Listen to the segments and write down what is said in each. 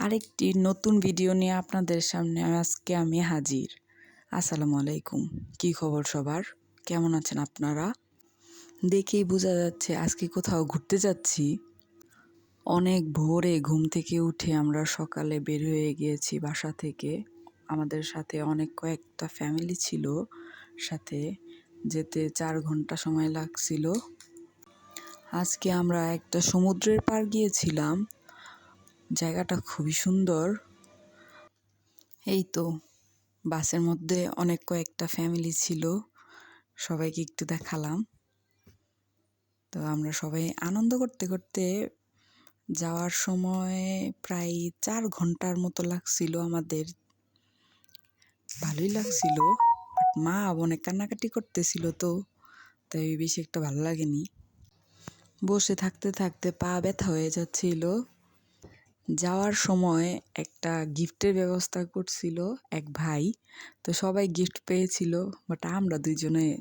আরেকটি নতুন ভিডিও নিয়ে আপনাদের সামনে আজকে আমি হাজির। আসসালামু আলাইকুম। কি খবর সবার? কেমন আছেন আপনারা? দেখেই বোঝা যাচ্ছে আজকে কোথাও ঘুরতে যাচ্ছি। অনেক ভোরে ঘুম থেকে উঠে আমরা সকালে বের হয়ে গিয়েছি বাসা থেকে। আমাদের সাথে অনেক কয়েকটা ফ্যামিলি ছিল। সাথে যেতে চার ঘণ্টা সময় লাগছিল। আজকে আমরা একটা সমুদ্রের পার গিয়েছিলাম। জায়গাটা খুবই সুন্দর। এই তো বাসের মধ্যে অনেক কয়েকটা ফ্যামিলি ছিল, সবাইকে একটু দেখালাম। তো আমরা সবাই আনন্দ করতে করতে যাওয়ার সময় প্রায় চার ঘণ্টার মতো লাগছিল আমাদের। ভালোই লাগছিল মা অনেক কান্নাকাটি করতেছিল তো, তাই বেশি একটা ভালো লাগেনি। বসে থাকতে থাকতে পা ব্যথা হয়ে যাচ্ছিল। যাওয়ার সময় একটা গিফটের ব্যবস্থা করছিল এক ভাই। তো সবাই গিফট পেয়েছিল বাট আমরা দুইজনে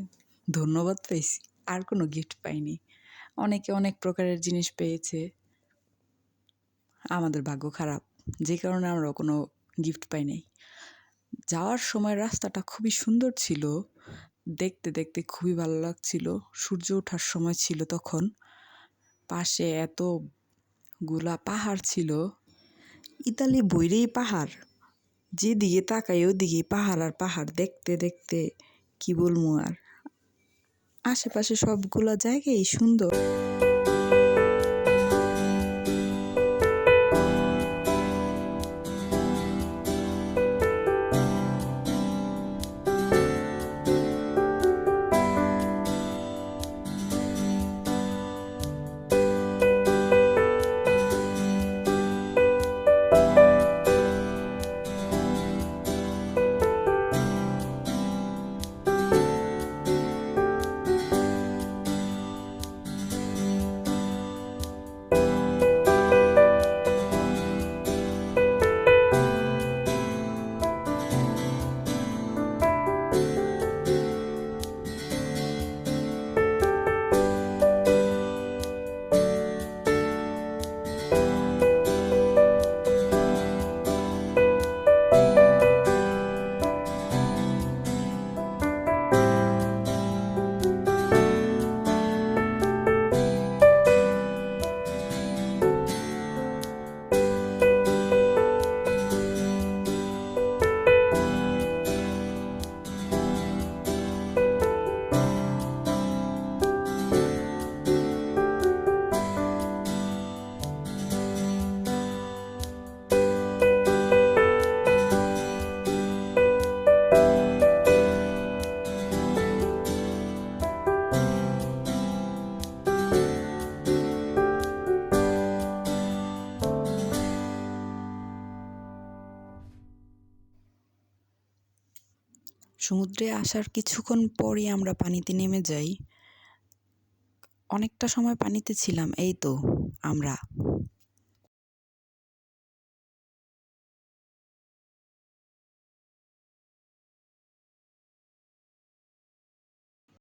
ধন্যবাদ পেয়েছি আর কোনো গিফট পাইনি। অনেকে অনেক প্রকারের জিনিস পেয়েছে। আমাদের ভাগ্য খারাপ, যে কারণে আমরা কোনো গিফট পাই নাই। যাওয়ার সময় রাস্তাটা খুবই সুন্দর ছিল, দেখতে দেখতে খুবই ভালো লাগছিল। সূর্য ওঠার সময় ছিল তখন। পাশে এতগুলা পাহাড় ছিল ইতালি বইরেই পাহাড়। যেদিকে তাকাই ওদিকে পাহাড় আর পাহাড় দেখতে দেখতে কি বলব আর? আশেপাশে সবগুলো জায়গাই সুন্দর। সমুদ্রে আসার কিছুক্ষণ পরই আমরা পানিতে নেমে যাই। অনেকটা সময় পানিতে ছিলাম, এই তো, আমরা।